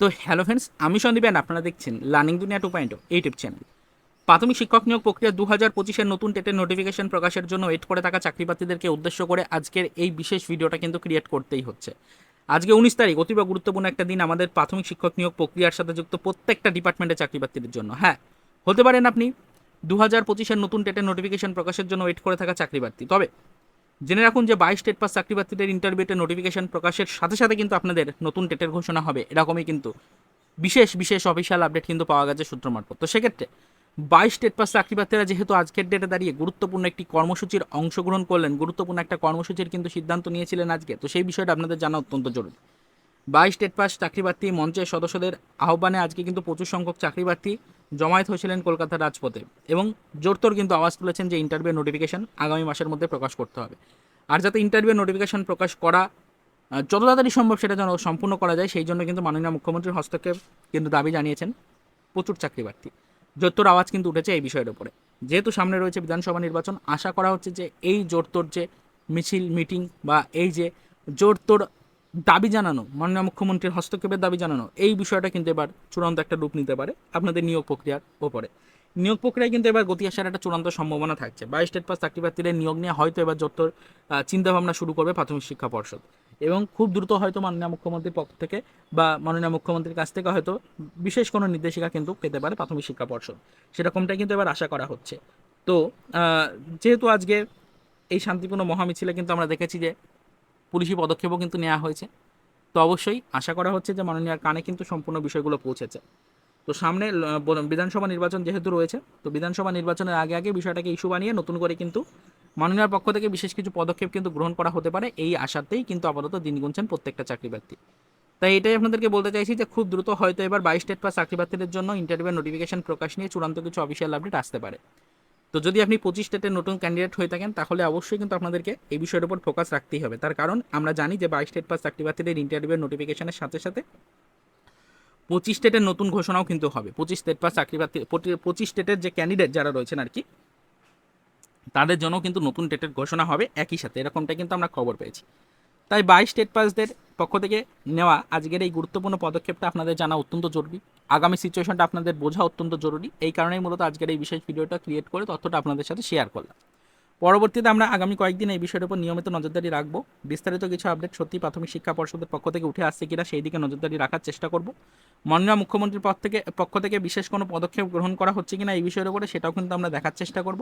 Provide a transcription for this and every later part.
তো hello friends আমি Sandeep and আপনারা দেখছেন লার্নিং দুনিয়া টু পয়েন্ট ইউটিউব চ্যানেল প্রাথমিক শিক্ষক নিয়োগ প্রক্রিয়া দু হাজার পঁচিশের নতুন টেটের নোটিফিকেশন প্রকাশের জন্য ওয়েট করে থাকা চাকরিপ্রার্থীদেরকে উদ্দেশ্য করে আজকের এই বিশেষ ভিডিওটা কিন্তু ক্রিয়েট করতেই হচ্ছে। আজকে উনিশ তারিখ, অতীব গুরুত্বপূর্ণ একটা দিন আমাদের প্রাথমিক শিক্ষক নিয়োগ প্রক্রিয়ার সাথে যুক্ত প্রত্যেকটা ডিপার্টমেন্টের চাকরিপ্রার্থীদের জন্য। হ্যাঁ হতে পারেন আপনি দু হাজার পঁচিশের নতুন টেটের নোটিফিকেশন প্রকাশের জন্য ওয়েট করে থাকা চাকরিপ্রার্থী। তবে জেনে রাখুন যে বাইশ টেট পাস চাকরিপ্রার্থীদের ইন্টারভিউতে নোটিফিকেশন প্রকাশের সাথে সাথে কিন্তু আপনাদের নতুন টেটের ঘোষণা হবে। এরকমই কিন্তু বিশেষ বিশেষ অফিসিয়াল আপডেট কিন্তু পাওয়া গেছে সূত্র মারফত। তো সেক্ষেত্রে বাইশ টেট পাস চাকরিপ্রার্থীরা যেহেতু আজকের ডেটে দাঁড়িয়ে গুরুত্বপূর্ণ একটি কর্মসূচির অংশগ্রহণ করলেন, গুরুত্বপূর্ণ একটা কর্মসূচির কিন্তু সিদ্ধান্ত নিয়েছিলেন আজকে। তো সেই বিষয়টা আপনাদের জানা অত্যন্ত জরুরি। বাইশ টেট পাস চাকরিপ্রার্থী মঞ্চের সদস্যদের আহ্বানে আজকে কিন্তু প্রচুর সংখ্যক চাকরিপ্রার্থী জমায়েত হয়েছিলেন কলকাতার রাজপথে এবং জোরতোর কিন্তু আওয়াজ তুলেছেন যে ইন্টারভিউ নোটিফিকেশন আগামী মাসের মধ্যে প্রকাশ করতে হবে। আর যাতে ইন্টারভিউ নোটিফিকেশন প্রকাশ করা যত তাড়াতাড়ি সম্ভব সেটা যেন সম্পূর্ণ করা যায়, সেই জন্য কিন্তু মাননীয় মুখ্যমন্ত্রীর হস্তক্ষেপ কিন্তু দাবি জানিয়েছেন প্রচুর চাকরিপ্রার্থী। জোরতোর আওয়াজ কিন্তু উঠেছে এই বিষয়ের উপরে। যেহেতু সামনে রয়েছে বিধানসভা নির্বাচন, আশা করা হচ্ছে যে এই জোরতোর যে মিছিল মিটিং বা এই যে জোরতোর দাবি জানানো, মাননীয় মুখ্যমন্ত্রীর হস্তক্ষেপের দাবি জানানো, এই বিষয়টা কিন্তু এবার চূড়ান্ত একটা রূপ নিতে পারে আপনাদের নিয়োগ প্রক্রিয়ার ওপরে। নিয়োগ প্রক্রিয়ায় কিন্তু এবার গতি আসার একটা চূড়ান্ত সম্ভাবনা থাকছে। বাইশ স্টেট পাস চাকরিপ্রার্থীদের নিয়োগ নিয়ে হয়তো এবার যত চিন্তাভাবনা শুরু করবে প্রাথমিক শিক্ষা পর্ষদ। এবং খুব দ্রুত হয়তো মাননীয় মুখ্যমন্ত্রীর পক্ষ থেকে বা মাননীয় মুখ্যমন্ত্রীর কাছ থেকে হয়তো বিশেষ কোনো নির্দেশিকা কিন্তু পেতে পারে প্রাথমিক শিক্ষা পর্ষদ। সেরকমটাই কিন্তু এবার আশা করা হচ্ছে। তো যেহেতু আজকে এই শান্তিপূর্ণ মহামিছিলে কিন্তু আমরা দেখেছি যে পুলিশি পদক্ষেপও কিন্তু নেওয়া হয়েছে। তো অবশ্যই আশা করা হচ্ছে যে মাননীয় কানে কিন্তু সম্পূর্ণ বিষয়গুলো পৌঁছেছে। তো সামনে বিধানসভা নির্বাচন যেহেতু রয়েছে, তো বিধানসভা নির্বাচনের আগে আগে বিষয়টাকে ইস্যু বানিয়ে নতুন করে কিন্তু মাননীয়ার পক্ষ থেকে বিশেষ কিছু পদক্ষেপ কিন্তু গ্রহণ করা হতে পারে। এই আশাতেই কিন্তু আপাতত দিন গুনছেন প্রত্যেকটা চাকরি তাই এটাই আপনাদেরকে বলতে চাইছি যে খুব দ্রুত হয়তো এবার বাইশ স্টেট পাস চাকরি প্রার্থীদের জন্য ইন্টারভিউ নোটিফিকেশন প্রকাশ নিয়ে চূড়ান্ত কিছু অফিসিয়াল আপডেট আসতে পারে। তো যদি আপনি পঁচিশ স্টেটের নতুন ক্যান্ডিডেট হয়ে থাকেন, তাহলে অবশ্যই কিন্তু আপনাদেরকে এই বিষয়ের উপর ফোকাস রাখতেই হবে। তার কারণ আমরা জানি যে বাইশ স্টেট পাস চাকরি প্রার্থীদের ইন্টারভিউ নোটিফিকেশনের সাথে সাথে পঁচিশ স্টেটের নতুন ঘোষণাও কিন্তু হবে। পঁচিশ স্টেট পাস চাকরি প্রার্থী পঁচিশ স্টেটের যে ক্যান্ডিডেট যারা রয়েছেন আর কি, তাদের জন্য কিন্তু নতুন ডেটের ঘোষণা হবে একই সাথে। এরকমটা কিন্তু আমরা খবর পেয়েছি। তাই বাইশ স্টেট পাসদের পক্ষ থেকে নেওয়া আজকের এই গুরুত্বপূর্ণ পদক্ষেপটা আপনাদের জানা অত্যন্ত জরুরি। আগামী সিচুয়েশনটা আপনাদের বোঝা অত্যন্ত জরুরি। এই কারণেই মূলত আজকের এই বিশেষ ভিডিওটা ক্রিয়েট করে তথ্যটা আপনাদের সাথে শেয়ার করলাম। পরবর্তীতে আমরা আগামী কয়েকদিন এই বিষয়ের উপর নিয়মিত নজরদারি রাখব। বিস্তারিত কিছু আপডেট সত্যি প্রাথমিক শিক্ষা পর্ষদের পক্ষ থেকে উঠে আসছে কিনা সেই দিকে নজরদারি রাখার চেষ্টা করব। মাননীয় মুখ্যমন্ত্রীর পক্ষ থেকে পক্ষ থেকে বিশেষ কোনো পদক্ষেপ গ্রহণ করা হচ্ছে কিনা এই বিষয়ের উপরে সেটাও কিন্তু আমরা দেখার চেষ্টা করব।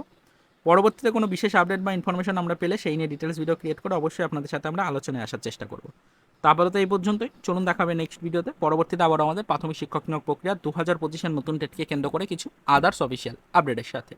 পরবর্তীতে কোনো বিশেষ আপডেট বা ইনফরমেশন আমরা পেলে সেই নিয়ে ডিটেলস ভিডিও ক্রিয়েট করে অবশ্যই আপনাদের সাথে আমরা আলোচনায় আসার চেষ্টা করব। তো আপাতত এই পর্যন্তই। চলুন দেখা হবে নেক্সট ভিডিওতে পরবর্তীতে আবার আমাদের প্রাথমিক শিক্ষক নিয়োগ প্রক্রিয়া দু হাজার পঁচিশের নতুন ডেটকে কেন্দ্র করে কিছু আদার্স অফিসিয়াল আপডেটের সাথে।